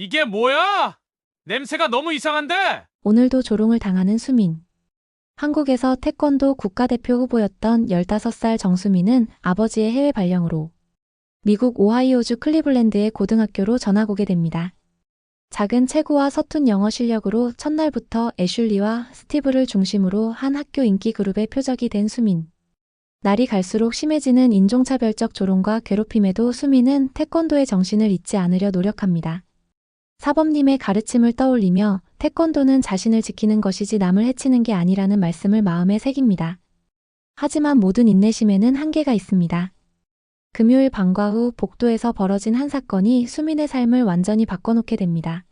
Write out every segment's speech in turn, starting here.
이게 뭐야? 냄새가 너무 이상한데? 오늘도 조롱을 당하는 수민. 한국에서 태권도 국가대표 후보였던 15살 정수민은 아버지의 해외 발령으로 미국 오하이오주 클리블랜드의 고등학교로 전학 오게 됩니다. 작은 체구와 서툰 영어 실력으로 첫날부터 애슐리와 스티브를 중심으로 한 학교 인기 그룹의 표적이 된 수민. 날이 갈수록 심해지는 인종차별적 조롱과 괴롭힘에도 수민은 태권도의 정신을 잊지 않으려 노력합니다. 사범님의 가르침을 떠올리며 태권도는 자신을 지키는 것이지 남을 해치는 게 아니라는 말씀을 마음에 새깁니다. 하지만 모든 인내심에는 한계가 있습니다. 금요일 방과 후 복도에서 벌어진 한 사건이 수민의 삶을 완전히 바꿔놓게 됩니다.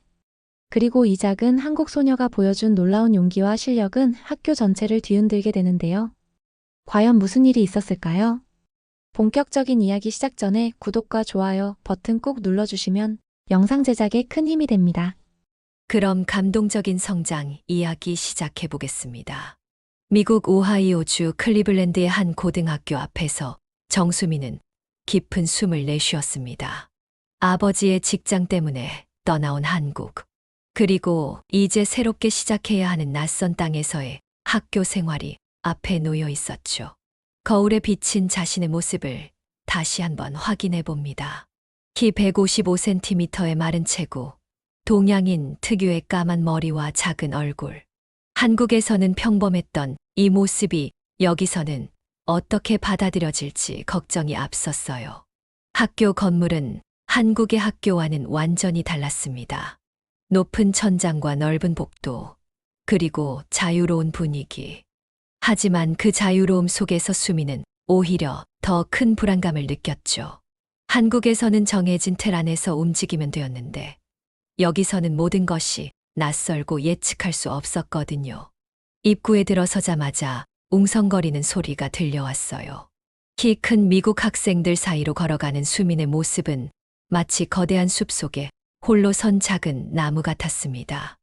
그리고 이 작은 한국 소녀가 보여준 놀라운 용기와 실력은 학교 전체를 뒤흔들게 되는데요. 과연 무슨 일이 있었을까요? 본격적인 이야기 시작 전에 구독과 좋아요 버튼 꼭 눌러주시면 영상 제작에 큰 힘이 됩니다. 그럼 감동적인 성장 이야기 시작해 보겠습니다. 미국 오하이오주 클리블랜드의 한 고등학교 앞에서 정수미는 깊은 숨을 내쉬었습니다. 아버지의 직장 때문에 떠나온 한국. 그리고 이제 새롭게 시작해야 하는 낯선 땅에서의 학교 생활이 앞에 놓여 있었죠. 거울에 비친 자신의 모습을 다시 한번 확인해 봅니다. 키 155cm의 마른 체구, 동양인 특유의 까만 머리와 작은 얼굴. 한국에서는 평범했던 이 모습이 여기서는 어떻게 받아들여질지 걱정이 앞섰어요. 학교 건물은 한국의 학교와는 완전히 달랐습니다. 높은 천장과 넓은 복도, 그리고 자유로운 분위기. 하지만 그 자유로움 속에서 수미는 오히려 더 큰 불안감을 느꼈죠. 한국에서는 정해진 틀 안에서 움직이면 되었는데, 여기서는 모든 것이 낯설고 예측할 수 없었거든요. 입구에 들어서자마자 웅성거리는 소리가 들려왔어요. 키 큰 미국 학생들 사이로 걸어가는 수민의 모습은 마치 거대한 숲 속에 홀로 선 작은 나무 같았습니다.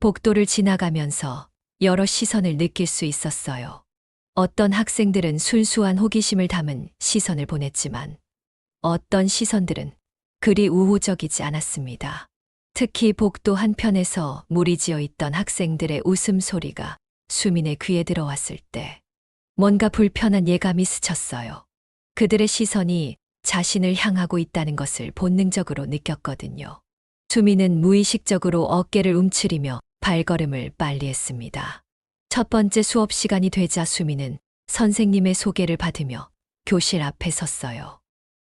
복도를 지나가면서 여러 시선을 느낄 수 있었어요. 어떤 학생들은 순수한 호기심을 담은 시선을 보냈지만 어떤 시선들은 그리 우호적이지 않았습니다. 특히 복도 한편에서 무리지어 있던 학생들의 웃음소리가 수민의 귀에 들어왔을 때 뭔가 불편한 예감이 스쳤어요. 그들의 시선이 자신을 향하고 있다는 것을 본능적으로 느꼈거든요. 수민은 무의식적으로 어깨를 움츠리며 발걸음을 빨리 했습니다. 첫 번째 수업 시간이 되자 수민은 선생님의 소개를 받으며 교실 앞에 섰어요.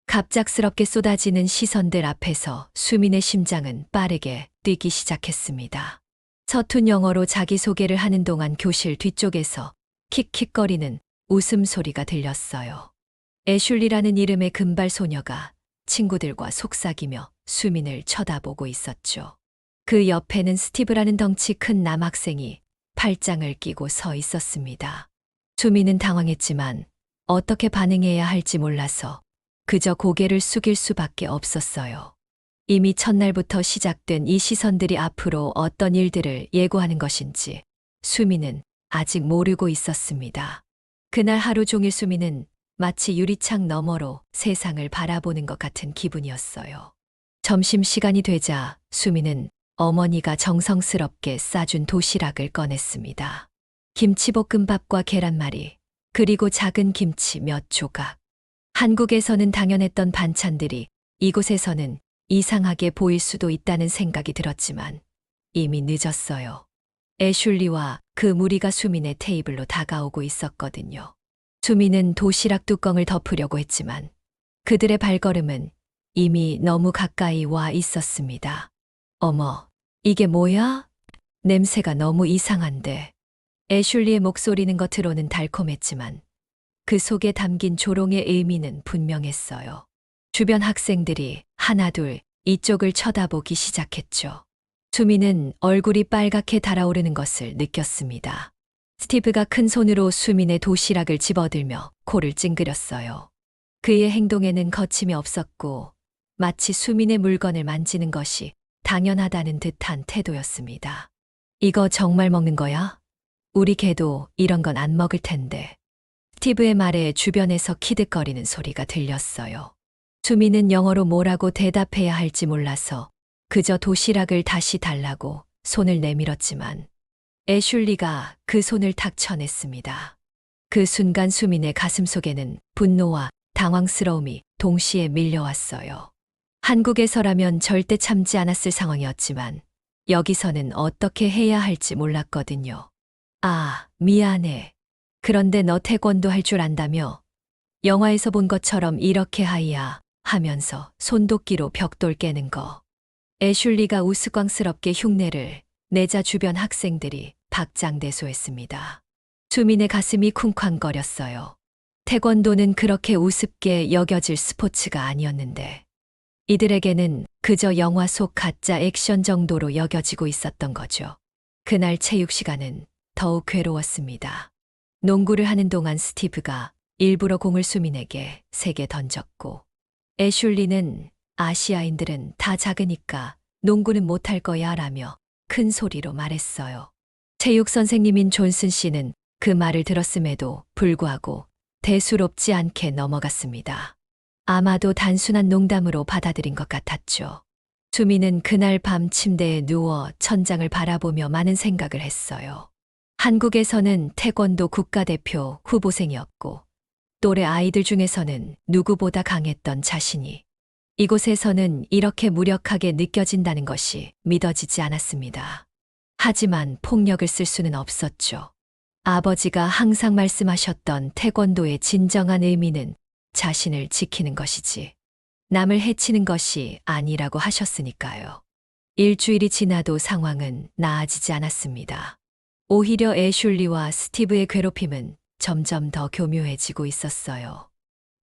갑작스럽게 쏟아지는 시선들 앞에서 수민의 심장은 빠르게 뛰기 시작했습니다. 서툰 영어로 자기소개를 하는 동안 교실 뒤쪽에서 킥킥거리는 웃음소리가 들렸어요. 애슐리라는 이름의 금발 소녀가 친구들과 속삭이며 수민을 쳐다보고 있었죠. 그 옆에는 스티브라는 덩치 큰 남학생이 팔짱을 끼고 서 있었습니다. 수민은 당황했지만 어떻게 반응해야 할지 몰라서 그저 고개를 숙일 수밖에 없었어요. 이미 첫날부터 시작된 이 시선들이 앞으로 어떤 일들을 예고하는 것인지 수미는 아직 모르고 있었습니다. 그날 하루 종일 수미는 마치 유리창 너머로 세상을 바라보는 것 같은 기분이었어요. 점심시간이 되자 수미는 어머니가 정성스럽게 싸준 도시락을 꺼냈습니다. 김치볶음밥과 계란말이, 그리고 작은 김치 몇 조각. 한국에서는 당연했던 반찬들이 이곳에서는 이상하게 보일 수도 있다는 생각이 들었지만 이미 늦었어요. 애슐리와 그 무리가 수민의 테이블로 다가오고 있었거든요. 수민은 도시락 뚜껑을 덮으려고 했지만 그들의 발걸음은 이미 너무 가까이 와 있었습니다. 어머, 이게 뭐야? 냄새가 너무 이상한데. 애슐리의 목소리는 겉으로는 달콤했지만 그 속에 담긴 조롱의 의미는 분명했어요. 주변 학생들이 하나둘 이쪽을 쳐다보기 시작했죠. 수민은 얼굴이 빨갛게 달아오르는 것을 느꼈습니다. 스티브가 큰 손으로 수민의 도시락을 집어들며 코를 찡그렸어요. 그의 행동에는 거침이 없었고 마치 수민의 물건을 만지는 것이 당연하다는 듯한 태도였습니다. 이거 정말 먹는 거야? 우리 개도 이런 건 안 먹을 텐데. 스티브의 말에 주변에서 키득거리는 소리가 들렸어요. 수미는 영어로 뭐라고 대답해야 할지 몰라서 그저 도시락을 다시 달라고 손을 내밀었지만 애슐리가 그 손을 탁 쳐냈습니다. 그 순간 수민의 가슴 속에는 분노와 당황스러움이 동시에 밀려왔어요. 한국에서라면 절대 참지 않았을 상황이었지만 여기서는 어떻게 해야 할지 몰랐거든요. 아, 미안해. 그런데 너 태권도 할 줄 안다며? 영화에서 본 것처럼 이렇게 하이야 하면서 손도끼로 벽돌 깨는 거. 애슐리가 우스꽝스럽게 흉내를 내자 주변 학생들이 박장대소했습니다. 수민의 가슴이 쿵쾅거렸어요. 태권도는 그렇게 우습게 여겨질 스포츠가 아니었는데 이들에게는 그저 영화 속 가짜 액션 정도로 여겨지고 있었던 거죠. 그날 체육 시간은 더욱 괴로웠습니다. 농구를 하는 동안 스티브가 일부러 공을 수민에게 세게 던졌고 애슐리는 아시아인들은 다 작으니까 농구는 못할 거야 라며 큰 소리로 말했어요. 체육 선생님인 존슨 씨는 그 말을 들었음에도 불구하고 대수롭지 않게 넘어갔습니다. 아마도 단순한 농담으로 받아들인 것 같았죠. 수미는 그날 밤 침대에 누워 천장을 바라보며 많은 생각을 했어요. 한국에서는 태권도 국가대표 후보생이었고 또래 아이들 중에서는 누구보다 강했던 자신이 이곳에서는 이렇게 무력하게 느껴진다는 것이 믿어지지 않았습니다. 하지만 폭력을 쓸 수는 없었죠. 아버지가 항상 말씀하셨던 태권도의 진정한 의미는 자신을 지키는 것이지 남을 해치는 것이 아니라고 하셨으니까요. 일주일이 지나도 상황은 나아지지 않았습니다. 오히려 애슐리와 스티브의 괴롭힘은 점점 더 교묘해지고 있었어요.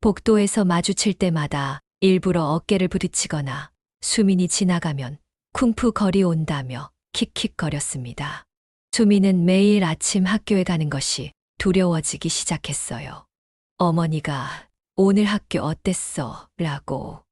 복도에서 마주칠 때마다 일부러 어깨를 부딪히거나 수민이 지나가면 쿵푸 거리 온다며 킥킥거렸습니다. 수민은 매일 아침 학교에 가는 것이 두려워지기 시작했어요. 어머니가 오늘 학교 어땠어? 라고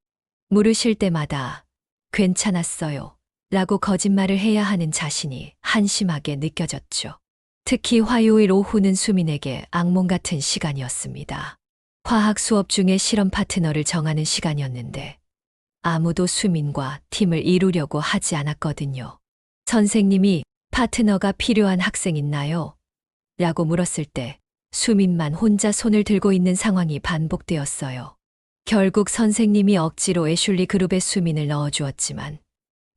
물으실 때마다 괜찮았어요. 라고 거짓말을 해야 하는 자신이 한심하게 느껴졌죠. 특히 화요일 오후는 수민에게 악몽 같은 시간이었습니다. 화학 수업 중에 실험 파트너를 정하는 시간이었는데 아무도 수민과 팀을 이루려고 하지 않았거든요. 선생님이 파트너가 필요한 학생 있나요? 라고 물었을 때 수민만 혼자 손을 들고 있는 상황이 반복되었어요. 결국 선생님이 억지로 애슐리 그룹에 수민을 넣어주었지만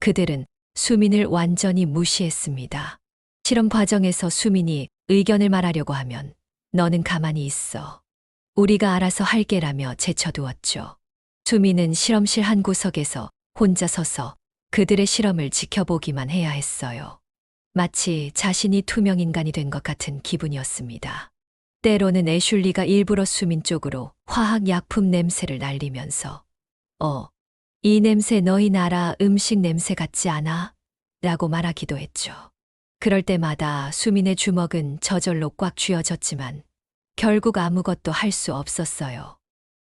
그들은 수민을 완전히 무시했습니다. 실험 과정에서 수민이 의견을 말하려고 하면 너는 가만히 있어. 우리가 알아서 할게라며 제쳐두었죠. 수민은 실험실 한 구석에서 혼자 서서 그들의 실험을 지켜보기만 해야 했어요. 마치 자신이 투명 인간이 된 것 같은 기분이었습니다. 때로는 애슐리가 일부러 수민 쪽으로 화학 약품 냄새를 날리면서 어, 이 냄새 너희 나라 음식 냄새 같지 않아? 라고 말하기도 했죠. 그럴 때마다 수민의 주먹은 저절로 꽉 쥐어졌지만 결국 아무것도 할 수 없었어요.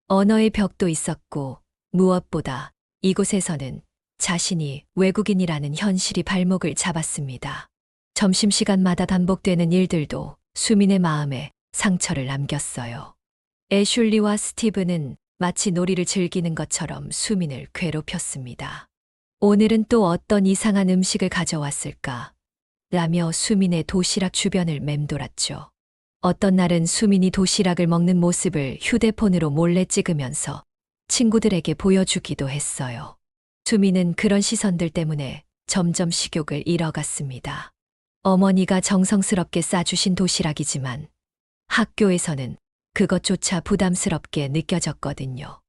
언어의 벽도 있었고 무엇보다 이곳에서는 자신이 외국인이라는 현실이 발목을 잡았습니다. 점심시간마다 반복되는 일들도 수민의 마음에 상처를 남겼어요. 애슐리와 스티브는 마치 놀이를 즐기는 것처럼 수민을 괴롭혔습니다. 오늘은 또 어떤 이상한 음식을 가져왔을까? 라며 수민의 도시락 주변을 맴돌았죠. 어떤 날은 수민이 도시락을 먹는 모습을 휴대폰으로 몰래 찍으면서 친구들에게 보여주기도 했어요. 수민은 그런 시선들 때문에 점점 식욕을 잃어갔습니다. 어머니가 정성스럽게 싸주신 도시락이지만 학교에서는 그것조차 부담스럽게 느껴졌거든요.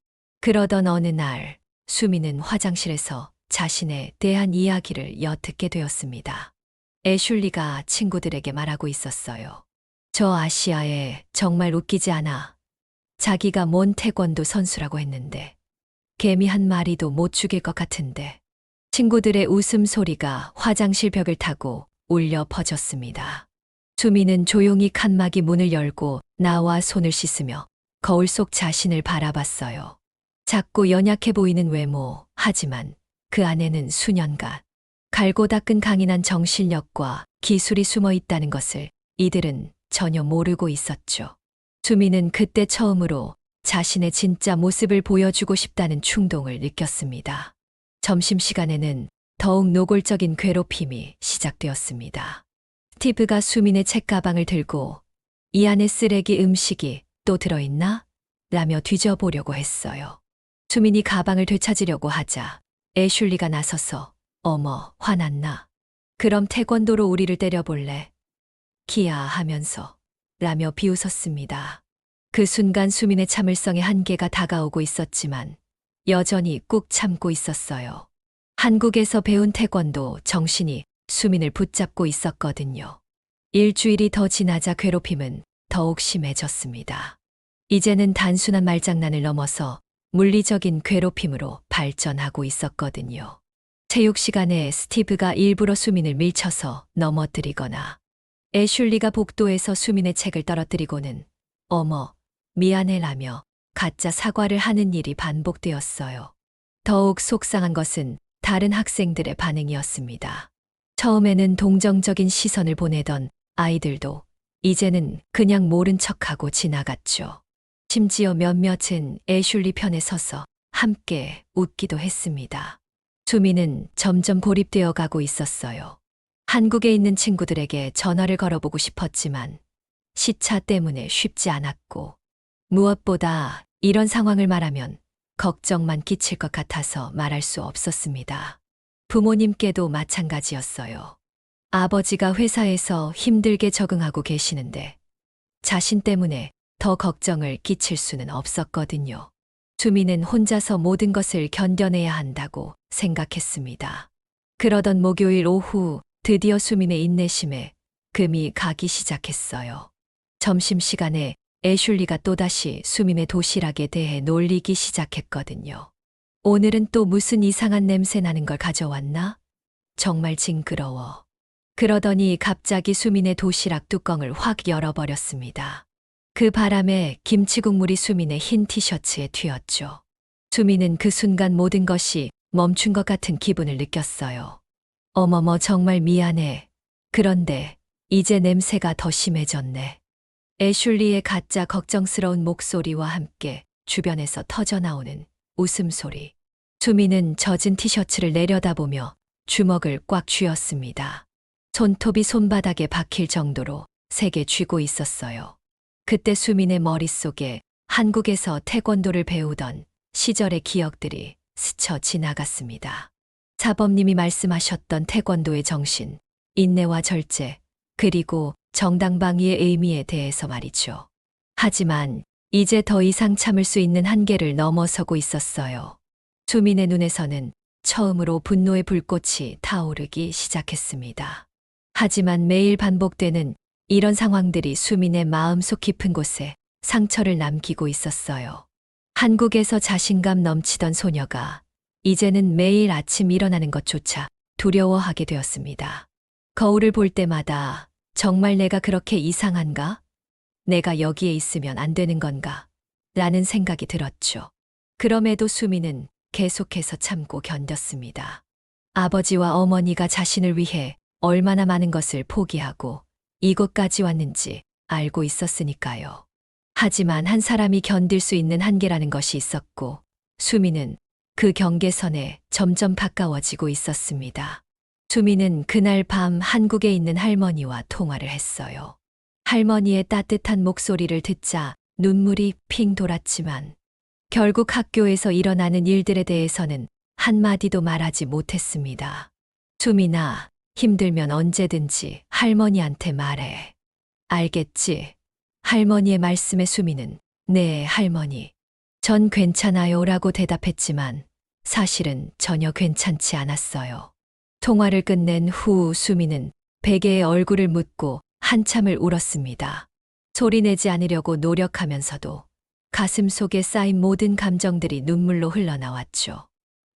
그러던 어느 날 수민은 화장실에서 자신에 대한 이야기를 엿듣게 되었습니다. 애슐리가 친구들에게 말하고 있었어요. 저 아시아에 정말 웃기지 않아. 자기가 뭔 태권도 선수라고 했는데 개미 한 마리도 못 죽일 것 같은데 친구들의 웃음소리가 화장실 벽을 타고 울려 퍼졌습니다. 수미는 조용히 칸막이 문을 열고 나와 손을 씻으며 거울 속 자신을 바라봤어요. 작고 연약해 보이는 외모, 하지만 그 안에는 수년간 갈고 닦은 강인한 정신력과 기술이 숨어 있다는 것을 이들은 전혀 모르고 있었죠. 수미는 그때 처음으로 자신의 진짜 모습을 보여주고 싶다는 충동을 느꼈습니다. 점심시간에는 더욱 노골적인 괴롭힘이 시작되었습니다. 스티브가 수민의 책가방을 들고 이 안에 쓰레기 음식이 또 들어있나? 라며 뒤져보려고 했어요. 수민이 가방을 되찾으려고 하자 애슐리가 나서서 어머 화났나? 그럼 태권도로 우리를 때려볼래? 기야 하면서 라며 비웃었습니다. 그 순간 수민의 참을성의 한계가 다가오고 있었지만 여전히 꾹 참고 있었어요. 한국에서 배운 태권도 정신이 수민을 붙잡고 있었거든요. 일주일이 더 지나자 괴롭힘은 더욱 심해졌습니다. 이제는 단순한 말장난을 넘어서 물리적인 괴롭힘으로 발전하고 있었거든요. 체육 시간에 스티브가 일부러 수민을 밀쳐서 넘어뜨리거나 애슐리가 복도에서 수민의 책을 떨어뜨리고는 어머, 미안해라며 가짜 사과를 하는 일이 반복되었어요. 더욱 속상한 것은 다른 학생들의 반응이었습니다. 처음에는 동정적인 시선을 보내던 아이들도 이제는 그냥 모른 척하고 지나갔죠. 심지어 몇몇은 애슐리 편에 서서 함께 웃기도 했습니다. 수미는 점점 고립되어 가고 있었어요. 한국에 있는 친구들에게 전화를 걸어보고 싶었지만 시차 때문에 쉽지 않았고 무엇보다 이런 상황을 말하면 걱정만 끼칠 것 같아서 말할 수 없었습니다. 부모님께도 마찬가지였어요. 아버지가 회사에서 힘들게 적응하고 계시는데 자신 때문에 더 걱정을 끼칠 수는 없었거든요. 수미는 혼자서 모든 것을 견뎌내야 한다고 생각했습니다. 그러던 목요일 오후 드디어 수민의 인내심에 금이 가기 시작했어요. 점심시간에 애슐리가 또다시 수민의 도시락에 대해 놀리기 시작했거든요. 오늘은 또 무슨 이상한 냄새 나는 걸 가져왔나? 정말 징그러워. 그러더니 갑자기 수민의 도시락 뚜껑을 확 열어버렸습니다. 그 바람에 김치 국물이 수민의 흰 티셔츠에 튀었죠. 수민은 그 순간 모든 것이 멈춘 것 같은 기분을 느꼈어요. 어머머 정말 미안해. 그런데 이제 냄새가 더 심해졌네. 애슐리의 가짜 걱정스러운 목소리와 함께 주변에서 터져나오는 웃음소리. 수미는 젖은 티셔츠를 내려다보며 주먹을 꽉 쥐었습니다. 손톱이 손바닥에 박힐 정도로 세게 쥐고 있었어요. 그때 수민의 머릿속에 한국에서 태권도를 배우던 시절의 기억들이 스쳐 지나갔습니다. 사범님이 말씀하셨던 태권도의 정신, 인내와 절제, 그리고 정당방위의 의미에 대해서 말이죠. 하지만 이제 더 이상 참을 수 있는 한계를 넘어서고 있었어요. 수민의 눈에서는 처음으로 분노의 불꽃이 타오르기 시작했습니다. 하지만 매일 반복되는 이런 상황들이 수민의 마음속 깊은 곳에 상처를 남기고 있었어요. 한국에서 자신감 넘치던 소녀가 이제는 매일 아침 일어나는 것조차 두려워하게 되었습니다. 거울을 볼 때마다 정말 내가 그렇게 이상한가? 내가 여기에 있으면 안 되는 건가? 라는 생각이 들었죠. 그럼에도 수미는 계속해서 참고 견뎠습니다. 아버지와 어머니가 자신을 위해 얼마나 많은 것을 포기하고 이곳까지 왔는지 알고 있었으니까요. 하지만 한 사람이 견딜 수 있는 한계라는 것이 있었고, 수미는 그 경계선에 점점 가까워지고 있었습니다. 수미는 그날 밤 한국에 있는 할머니와 통화를 했어요. 할머니의 따뜻한 목소리를 듣자 눈물이 핑 돌았지만 결국 학교에서 일어나는 일들에 대해서는 한마디도 말하지 못했습니다. 수미나 힘들면 언제든지 할머니한테 말해. 알겠지? 할머니의 말씀에 수미는 네, 할머니. 전 괜찮아요 라고 대답했지만 사실은 전혀 괜찮지 않았어요. 통화를 끝낸 후 수미는 베개에 얼굴을 묻고 한참을 울었습니다. 소리내지 않으려고 노력하면서도 가슴 속에 쌓인 모든 감정들이 눈물로 흘러나왔죠.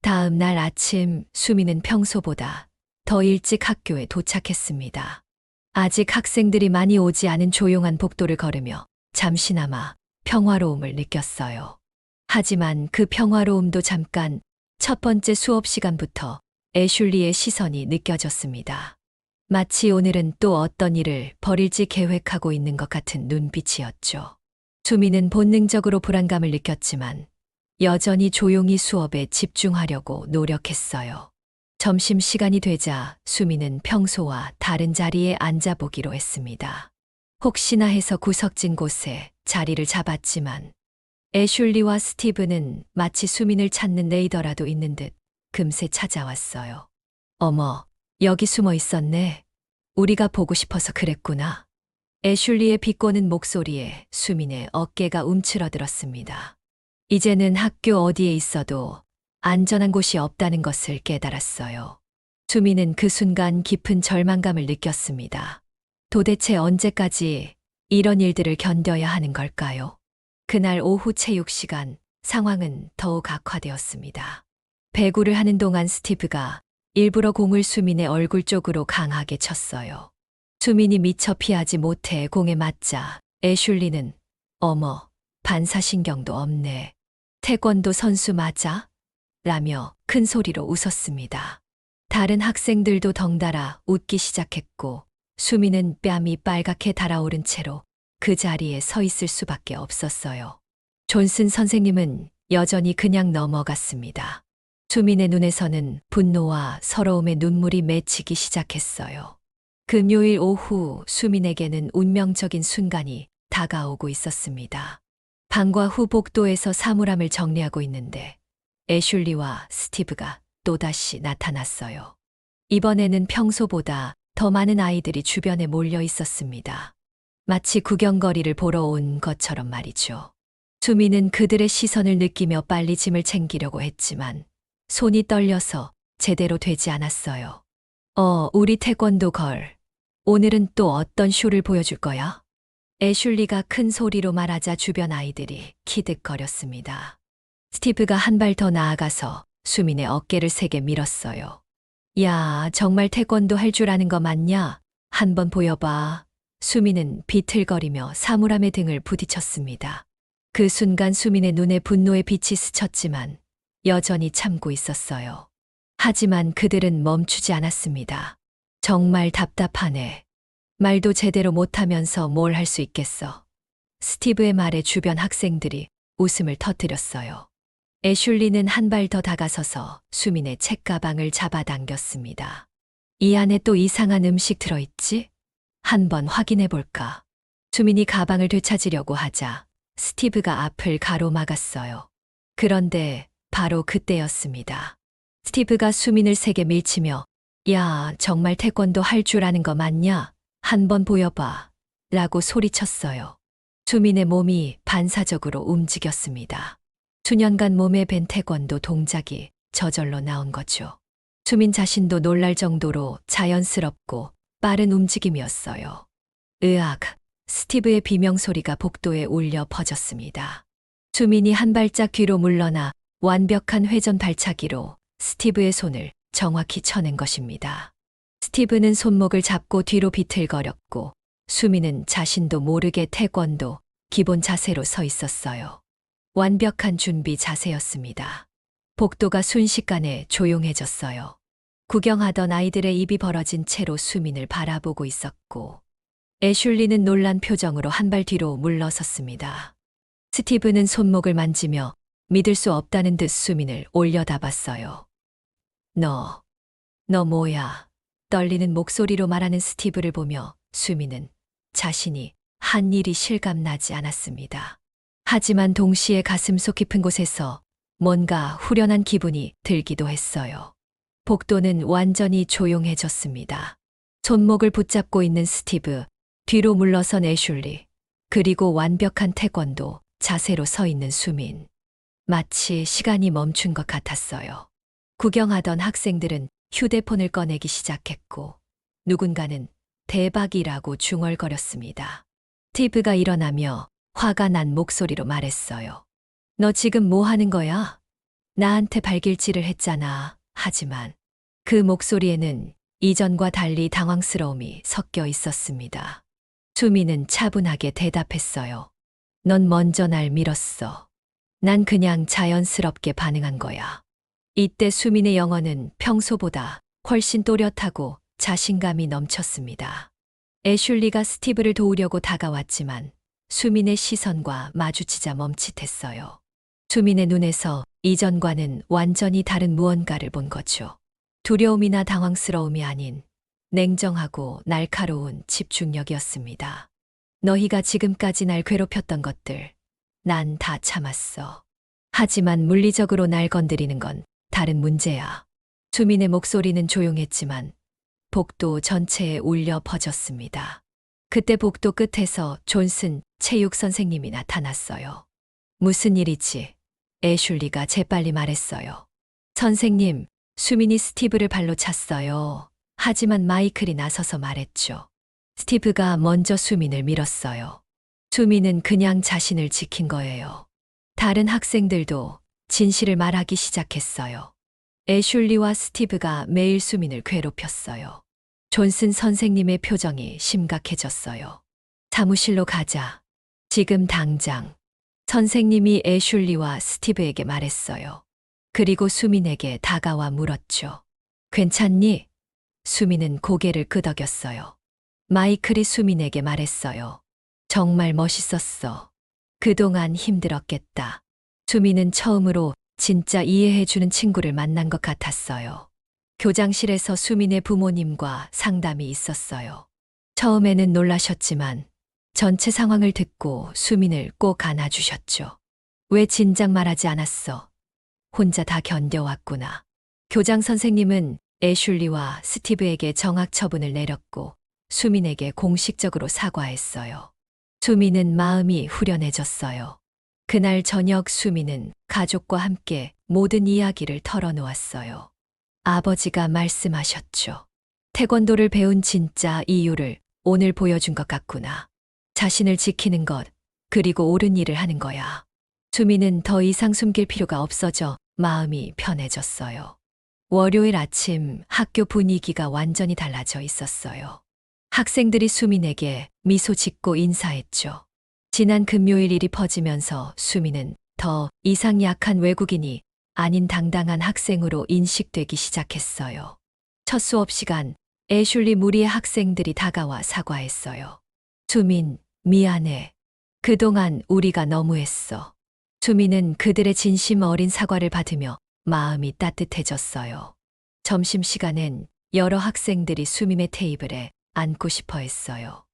다음 날 아침 수미는 평소보다 더 일찍 학교에 도착했습니다. 아직 학생들이 많이 오지 않은 조용한 복도를 걸으며 잠시나마 평화로움을 느꼈어요. 하지만 그 평화로움도 잠깐 첫 번째 수업 시간부터 애슐리의 시선이 느껴졌습니다. 마치 오늘은 또 어떤 일을 벌일지 계획하고 있는 것 같은 눈빛이었죠. 수미는 본능적으로 불안감을 느꼈지만 여전히 조용히 수업에 집중하려고 노력했어요. 점심 시간이 되자 수미는 평소와 다른 자리에 앉아보기로 했습니다. 혹시나 해서 구석진 곳에 자리를 잡았지만 애슐리와 스티브는 마치 수민을 찾는 레이더라도 있는 듯 금세 찾아왔어요. 어머, 여기 숨어 있었네. 우리가 보고 싶어서 그랬구나. 애슐리의 비꼬는 목소리에 수민의 어깨가 움츠러들었습니다. 이제는 학교 어디에 있어도 안전한 곳이 없다는 것을 깨달았어요. 수민은 그 순간 깊은 절망감을 느꼈습니다. 도대체 언제까지 이런 일들을 견뎌야 하는 걸까요? 그날 오후 체육 시간 상황은 더욱 악화되었습니다. 배구를 하는 동안 스티브가 일부러 공을 수민의 얼굴 쪽으로 강하게 쳤어요. 수민이 미처 피하지 못해 공에 맞자 애슐리는 어머 반사신경도 없네. 태권도 선수 맞아? 라며 큰 소리로 웃었습니다. 다른 학생들도 덩달아 웃기 시작했고 수미는 뺨이 빨갛게 달아오른 채로 그 자리에 서 있을 수밖에 없었어요. 존슨 선생님은 여전히 그냥 넘어갔습니다. 수민의 눈에서는 분노와 서러움의 눈물이 맺히기 시작했어요. 금요일 오후 수민에게는 운명적인 순간이 다가오고 있었습니다. 방과 후 복도에서 사물함을 정리하고 있는데 애슐리와 스티브가 또다시 나타났어요. 이번에는 평소보다 더 많은 아이들이 주변에 몰려 있었습니다. 마치 구경거리를 보러 온 것처럼 말이죠. 수미는 그들의 시선을 느끼며 빨리 짐을 챙기려고 했지만 손이 떨려서 제대로 되지 않았어요. 어, 우리 태권도 걸. 오늘은 또 어떤 쇼를 보여줄 거야? 애슐리가 큰 소리로 말하자 주변 아이들이 키득거렸습니다. 스티브가 한 발 더 나아가서 수민의 어깨를 세게 밀었어요. 야, 정말 태권도 할 줄 아는 거 맞냐? 한번 보여봐. 수민은 비틀거리며 사물함의 등을 부딪혔습니다. 그 순간 수민의 눈에 분노의 빛이 스쳤지만 여전히 참고 있었어요. 하지만 그들은 멈추지 않았습니다. 정말 답답하네. 말도 제대로 못하면서 뭘 할 수 있겠어. 스티브의 말에 주변 학생들이 웃음을 터뜨렸어요. 애슐리는 한 발 더 다가서서 수민의 책가방을 잡아당겼습니다. 이 안에 또 이상한 음식 들어있지? 한번 확인해 볼까? 수민이 가방을 되찾으려고 하자 스티브가 앞을 가로막았어요. 그런데 바로 그때였습니다. 스티브가 수민을 세게 밀치며 야, 정말 태권도 할 줄 아는 거 맞냐? 한번 보여봐. 라고 소리쳤어요. 수민의 몸이 반사적으로 움직였습니다. 수년간 몸에 밴 태권도 동작이 저절로 나온 거죠. 수민 자신도 놀랄 정도로 자연스럽고 빠른 움직임이었어요. 으악, 스티브의 비명소리가 복도에 울려 퍼졌습니다. 수민이 한 발짝 뒤로 물러나 완벽한 회전 발차기로 스티브의 손을 정확히 쳐낸 것입니다. 스티브는 손목을 잡고 뒤로 비틀거렸고 수미는 자신도 모르게 태권도 기본 자세로 서 있었어요. 완벽한 준비 자세였습니다. 복도가 순식간에 조용해졌어요. 구경하던 아이들의 입이 벌어진 채로 수민을 바라보고 있었고 애슐리는 놀란 표정으로 한 발 뒤로 물러섰습니다. 스티브는 손목을 만지며 믿을 수 없다는 듯 수민을 올려다봤어요. 너, 너 뭐야? 떨리는 목소리로 말하는 스티브를 보며 수민은 자신이 한 일이 실감나지 않았습니다. 하지만 동시에 가슴 속 깊은 곳에서 뭔가 후련한 기분이 들기도 했어요. 복도는 완전히 조용해졌습니다. 손목을 붙잡고 있는 스티브, 뒤로 물러선 애슐리, 그리고 완벽한 태권도 자세로 서 있는 수민. 마치 시간이 멈춘 것 같았어요. 구경하던 학생들은 휴대폰을 꺼내기 시작했고, 누군가는 대박이라고 중얼거렸습니다. 스티브가 일어나며 화가 난 목소리로 말했어요. 너 지금 뭐 하는 거야? 나한테 발길질을 했잖아. 하지만 그 목소리에는 이전과 달리 당황스러움이 섞여 있었습니다. 수미는 차분하게 대답했어요. 넌 먼저 날 밀었어. 난 그냥 자연스럽게 반응한 거야. 이때 수민의 영어는 평소보다 훨씬 또렷하고 자신감이 넘쳤습니다. 애슐리가 스티브를 도우려고 다가왔지만 수민의 시선과 마주치자 멈칫했어요. 수민의 눈에서 이전과는 완전히 다른 무언가를 본 거죠. 두려움이나 당황스러움이 아닌 냉정하고 날카로운 집중력이었습니다. 너희가 지금까지 날 괴롭혔던 것들, 난 다 참았어. 하지만 물리적으로 날 건드리는 건 다른 문제야. 주민의 목소리는 조용했지만 복도 전체에 울려 퍼졌습니다. 그때 복도 끝에서 존슨 체육 선생님이 나타났어요. 무슨 일이지? 애슐리가 재빨리 말했어요. 선생님, 수민이 스티브를 발로 찼어요. 하지만 마이클이 나서서 말했죠. 스티브가 먼저 수민을 밀었어요. 수민은 그냥 자신을 지킨 거예요. 다른 학생들도 진실을 말하기 시작했어요. 애슐리와 스티브가 매일 수민을 괴롭혔어요. 존슨 선생님의 표정이 심각해졌어요. 사무실로 가자. 지금 당장. 선생님이 애슐리와 스티브에게 말했어요. 그리고 수민에게 다가와 물었죠. 괜찮니? 수민은 고개를 끄덕였어요. 마이클이 수민에게 말했어요. 정말 멋있었어. 그동안 힘들었겠다. 수민은 처음으로 진짜 이해해주는 친구를 만난 것 같았어요. 교장실에서 수민의 부모님과 상담이 있었어요. 처음에는 놀라셨지만 전체 상황을 듣고 수민을 꼭 안아주셨죠. 왜 진작 말하지 않았어? 혼자 다 견뎌왔구나. 교장 선생님은 애슐리와 스티브에게 정학 처분을 내렸고 수민에게 공식적으로 사과했어요. 수민은 마음이 후련해졌어요. 그날 저녁 수민은 가족과 함께 모든 이야기를 털어놓았어요. 아버지가 말씀하셨죠. 태권도를 배운 진짜 이유를 오늘 보여준 것 같구나. 자신을 지키는 것, 그리고 옳은 일을 하는 거야. 수민은 더 이상 숨길 필요가 없어져 마음이 편해졌어요. 월요일 아침 학교 분위기가 완전히 달라져 있었어요. 학생들이 수민에게 미소 짓고 인사했죠. 지난 금요일 일이 퍼지면서 수민은 더 이상 약한 외국인이 아닌 당당한 학생으로 인식되기 시작했어요. 첫 수업 시간 애슐리 무리의 학생들이 다가와 사과했어요. 수민, 미안해. 그동안 우리가 너무했어. 수민은 그들의 진심 어린 사과를 받으며 마음이 따뜻해졌어요. 점심시간엔 여러 학생들이 수민의 테이블에 앉고 싶어 했어요.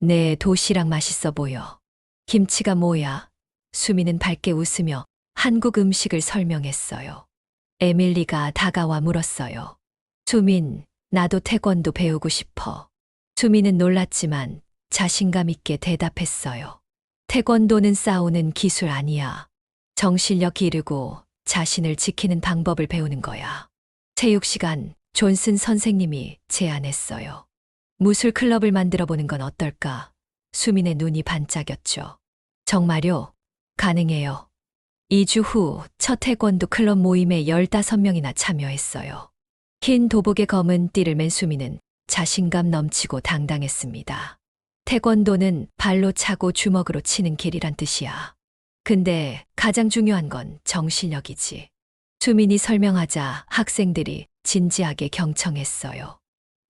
네, 도시락 맛있어 보여. 김치가 뭐야? 수민은 밝게 웃으며 한국 음식을 설명했어요. 에밀리가 다가와 물었어요. 수민, 나도 태권도 배우고 싶어. 수민은 놀랐지만 자신감 있게 대답했어요. 태권도는 싸우는 기술 아니야. 정신력 기르고 자신을 지키는 방법을 배우는 거야. 체육 시간 존슨 선생님이 제안했어요. 무술 클럽을 만들어 보는 건 어떨까? 수민의 눈이 반짝였죠. 정말요? 가능해요. 2주 후 첫 태권도 클럽 모임에 15명이나 참여했어요. 흰 도복에 검은 띠를 맨 수민은 자신감 넘치고 당당했습니다. 태권도는 발로 차고 주먹으로 치는 길이란 뜻이야. 근데 가장 중요한 건 정신력이지. 수민이 설명하자 학생들이 진지하게 경청했어요.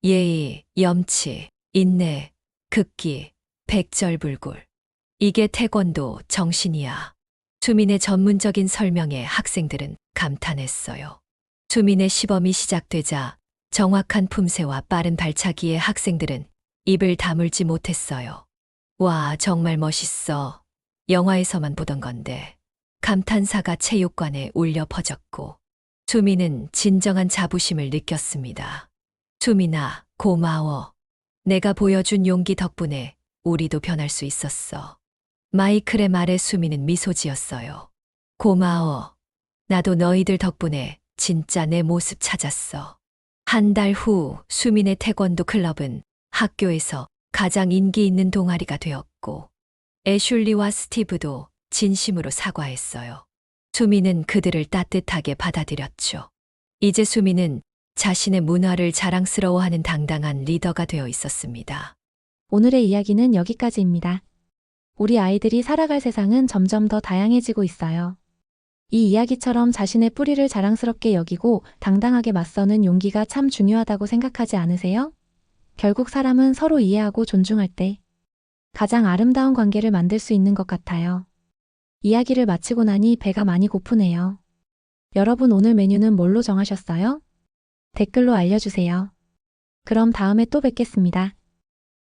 예의, 염치, 인내, 극기, 백절불굴. 이게 태권도 정신이야. 수민의 전문적인 설명에 학생들은 감탄했어요. 수민의 시범이 시작되자 정확한 품새와 빠른 발차기에 학생들은 입을 다물지 못했어요. 와, 정말 멋있어. 영화에서만 보던 건데. 감탄사가 체육관에 울려 퍼졌고, 수민은 진정한 자부심을 느꼈습니다. 수민아, 고마워. 내가 보여준 용기 덕분에 우리도 변할 수 있었어. 마이클의 말에 수민은 미소 지었어요. 고마워. 나도 너희들 덕분에 진짜 내 모습 찾았어. 한 달 후 수민의 태권도 클럽은 학교에서 가장 인기 있는 동아리가 되었고, 애슐리와 스티브도 진심으로 사과했어요. 수민은 그들을 따뜻하게 받아들였죠. 이제 수민은 자신의 문화를 자랑스러워하는 당당한 리더가 되어 있었습니다. 오늘의 이야기는 여기까지입니다. 우리 아이들이 살아갈 세상은 점점 더 다양해지고 있어요. 이 이야기처럼 자신의 뿌리를 자랑스럽게 여기고 당당하게 맞서는 용기가 참 중요하다고 생각하지 않으세요? 결국 사람은 서로 이해하고 존중할 때 가장 아름다운 관계를 만들 수 있는 것 같아요. 이야기를 마치고 나니 배가 많이 고프네요. 여러분 오늘 메뉴는 뭘로 정하셨어요? 댓글로 알려주세요. 그럼 다음에 또 뵙겠습니다.